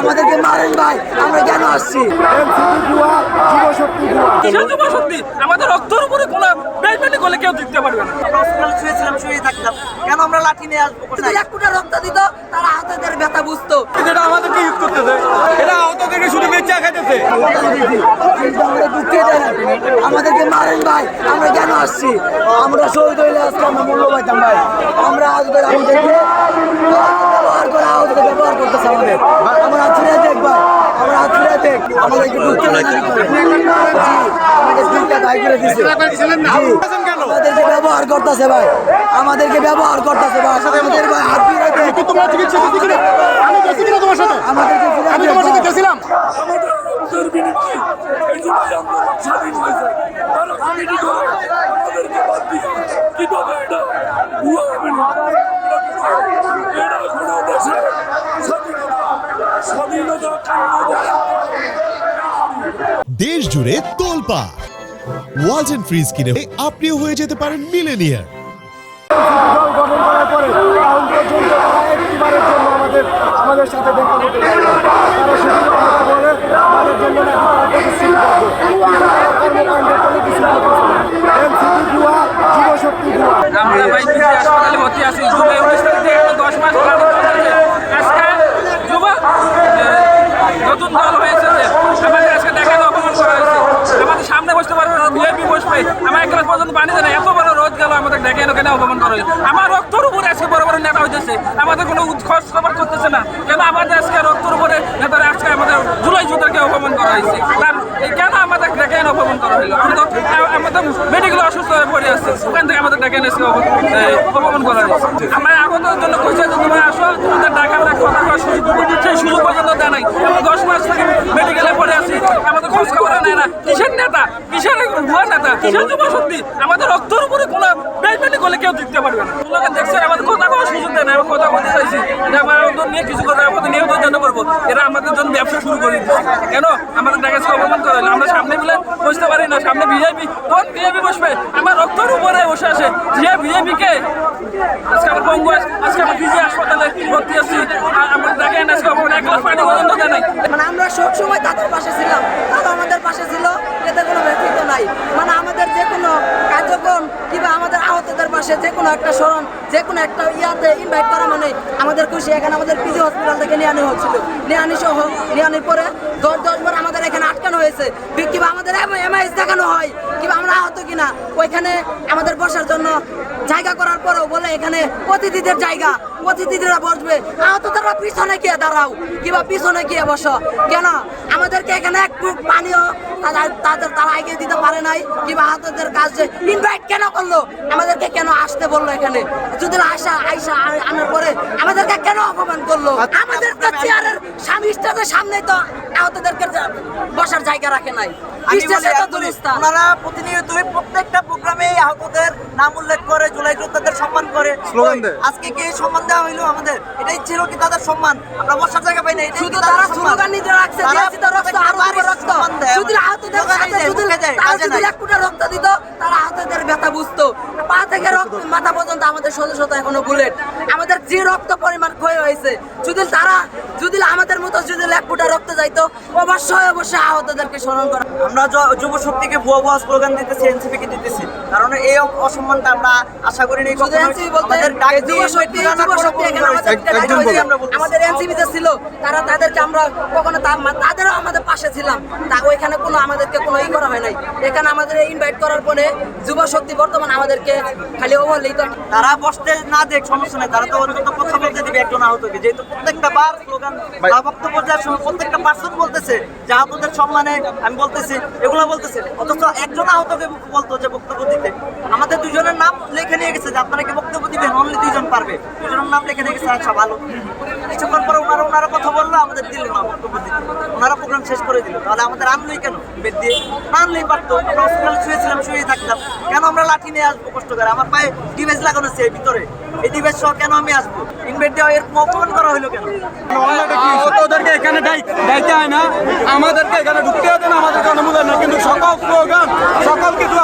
আমাদেরকে মারেন ভাই আমরা কেন আসছি? আমাদের রক্তের উপরে কোনো করলে কেউ দিতে পারবে না। শুয়েছিলাম শুয়ে থাকতাম। কেন আমরা লাঠি নিয়ে আসব এক ফুটা রক্ত দিত তারা ব্যথা বুঝতো। যেটা আমাদেরকে ইউজ করতেছে এটা আহতদেরকে শুধু বেঁচে খাইতেছে কিন্তু আমরা দুঃখে যাই আমাদেরকে মারেন ভাই আমরা কেন আসছি? আমরা শহীদ হইলে আজকে আমরা মূল্য পাইতাম ভাই। আমরা আমাদেরকে ব্যবহার করে আহতদের ব্যবহার করতেছে আমাদের আমরা হাত ফিরে দেখ ভাই আমরা হাত ফিরে দেখ আমাদেরকে ব্যবহার করতেছে ভাই আমাদেরকে ব্যবহার করতেছে ভাই আমাদের ভাই হাত স্বাধীনতা দেশ জুড়ে তোলপা। ওয়াজ এন্ড ফ্রিজ কিনে আপনিও হয়ে যেতে পারেন মিলেনিয়ার আমরা হাসপাতালে ভর্তি আছি জুলাই উনিশ তারিখ থেকে এখন দশ মাস প্রাণী চলতেছে আজকে যুব নতুন দল হয়েছে যে আমাদের আজকে দেখানো অপমান করা হয়েছে আমাদের সামনে বসতে পারবে না বিএপি বসবে আমার এক গ্লাস পর্যন্ত পানি দেয় এত বড় রোদ গেল, আমাদের দেখে কেন অপমান করা আমার রক্তর উপরে আজকে বড় বড় নেতা হইতেছে। আমাদের কোনো খোঁজ খবর করতেছে না। কেন আমাদের আজকে রক্তর উপরে নেতারা আজকে আমাদের জুলাই যুদ্ধকে অপমান করা হয়েছে? তার কেন আমাদের দেখে অপমান করা হলো? আমাদের মেডিকেল অসুস্থ হয়ে পড়ে আসছে ওখান থেকে আমাদের ডেকে এনেছে অপমান করা হয়েছে। আমরা আগতের জন্য কইছে যে, তোমরা আসো তোমাদের ডাকা আমরা কথা। সেই সুযোগ পর্যন্ত দেয় নাই। দশ মাস থেকে মেডিকেলে পড়ে আছি। আমাদের খোঁজ খবর নেয় না। কিসের নেতা? কিসের ভুয়া নেতা? কিসের যুব শক্তি? আমাদের রক্তের উপরে কোনো বেইমানি করলে কেউ দিতে পারবে না। তোমরা দেখছে, আমাদের কথা কওয়ার সুযোগ দেয় না, আমরা কথা বলতে চাইছি। যে আমরা ওদের নিয়ে কিছু কথা আমাদের নিয়ে ওদের জন্য করব? এরা আমাদের জন্য ব্যবসা শুরু করে দিচ্ছে। কেন? আমাদের টাকা অপমান করে। আমরা সামনে মিলে বসতে পারি না। সামনে ভিআইপি কোন ভিআইপি বসবে? আমার রক্তের উপরে বসে আসে যে ভিআইপি কে আজকে আমার পঙ্গু আজকে আমার পিজি হাসপাতালে ভর্তি আছি। আমার দেখে আজকে অপমান। এক গ্লাস পানি পর্যন্ত দেয় নাই। আমরা সব সময় তাদের পাশে ছিলাম। তারা আমাদের পাশে ছিল এতে কোনো ব্যক্তিত্ব নাই। মানে আমাদের যে কোনো কার্যক্রম কিংবা আমাদের আহতদের পাশে যে কোনো একটা স্মরণ, যে কোনো একটা ইয়াতে ইনভাইট করা মানে আমাদের খুশি এখানে আমাদের পিজি হসপিটাল থেকে নিয়ে আনা হচ্ছিল। নিয়ে আনি সহ, নিয়ে আনার পরে দশ দশ বার আমাদের এখানে আটকানো হয়েছে। কিংবা আমাদের এমআইএস দেখানো হয়, কিংবা আমরা আহত কিনা, ওইখানে আমাদের বসার জন্য জায়গা করার পরেও বলে এখানে অতিথিদের জায়গা। অতিথিরা বসবে। আহতরা পিছনে গিয়ে দাঁড়াও। কিংবা পিছনে গিয়ে বসো। কেন? আমাদেরকে এখানে এক ফুট পানিও তারা- তাদের তারা এগিয়ে দিতে পারে নাই। কিংবা আহতদের কাছে ইনভাইট কেন করল? আমাদেরকে কেন আসতে বলল এখানে? যদি আসা আইসা আনার পরে আমাদেরকে কেন অপমান করল? আমাদের চেয়ারের স্বামী স্টেজের সামনে তো আহতদেরকে বসার জায়গা রাখে নাই। ওনারা প্রতিনিয়তই প্রত্যেকটা প্রোগ্রামে আহতদের নাম উল্লেখ করে জুলাই যোদ্ধাদের সম্মান করে। আজকে কি সম্মান দেওয়া হইল আমাদের? এটাই ছিল কি তাদের সম্মান। আমরা বসার জায়গা পাই না শুধু তারা? স্লোগান নিতে রাখছে রক্ত আরও রক্ত। যদি আহতদের সাথে যদি তারা যদি এক ফুটা রক্ত দিত তারা আহতদের ব্যথা বুঝতো। পা থেকে রক্ত মাথা পর্যন্ত আমাদের শত শত এখনও বুলেট। আমাদের যে রক্ত পরিমাণ ক্ষয় হয়েছে যদি তারা যদি আমাদের মতো যদি এক ফুটা রক্ত যাইতো অবশ্যই অবশ্যই আহতদেরকে স্মরণ করা। আমরা যুব শক্তিকে ভুয়া ভুয়া স্লোগান দিতেছি এনসিপি কে দিতেছি। কারণ এই অসম্মানটা আমরা আশা করি আমাদের ছিল তারা তাদেরকে আমরা কখনো তাদেরও আমাদের পাশে ছিলাম। তা ওইখানে কোনো আমাদেরকে কোনো ই করা হয় নাই। এখানে আমাদের ইনভাইট করার পরে যুব শক্তি বর্তমান আমাদেরকে খালি অবহেলিত। তারা বসতে না দেখ সমস্যা নাই তারা তো দিবে একজন আহতকে যেহেতু প্রত্যেকটা বার স্লোগান বা বক্তব্য সময় প্রত্যেকটা পার্সন বলতেছে যে আহতদের সম্মানে আমি বলতেছি এগুলো বলতেছে। অথচ একজন আহতকে বলতো যে বক্তব্য দিতে। আমাদের দুজনের নাম লেখে নিয়ে গেছে যে আপনারা কি বক্তব্য দিবেন? অনলি দুজন পারবে। দুজনের নাম লেখে নিয়ে গেছে আচ্ছা ভালো কিছুক্ষণ পরে ওনারা ওনারা কথা বলল আমাদের দিল না বক্তব্য দিতে ওনারা শেষ করে দিল। তাহলে আমাদের আনলোই কেন? বেদ দিয়ে। আনলেই পারতো। আমরা হসপিটালে শুয়েছিলাম শুয়ে থাকতাম। কেন আমরা লাঠি নিয়ে আসব? কষ্ট করে। আমার পায়ে ডিভাইস লাগানো আছে ভিতরে। এই ডিভাইস সহ কেন আমি আসব? ইনভেট দেওয়া এরকম অপমান করা হলো কেন? ওদেরকে এখানে হয় না। আমাদেরকে এখানে ঢুকতে হতো না। আমাদের না। কিন্তু সকল প্রোগ্রাম সকল কিছু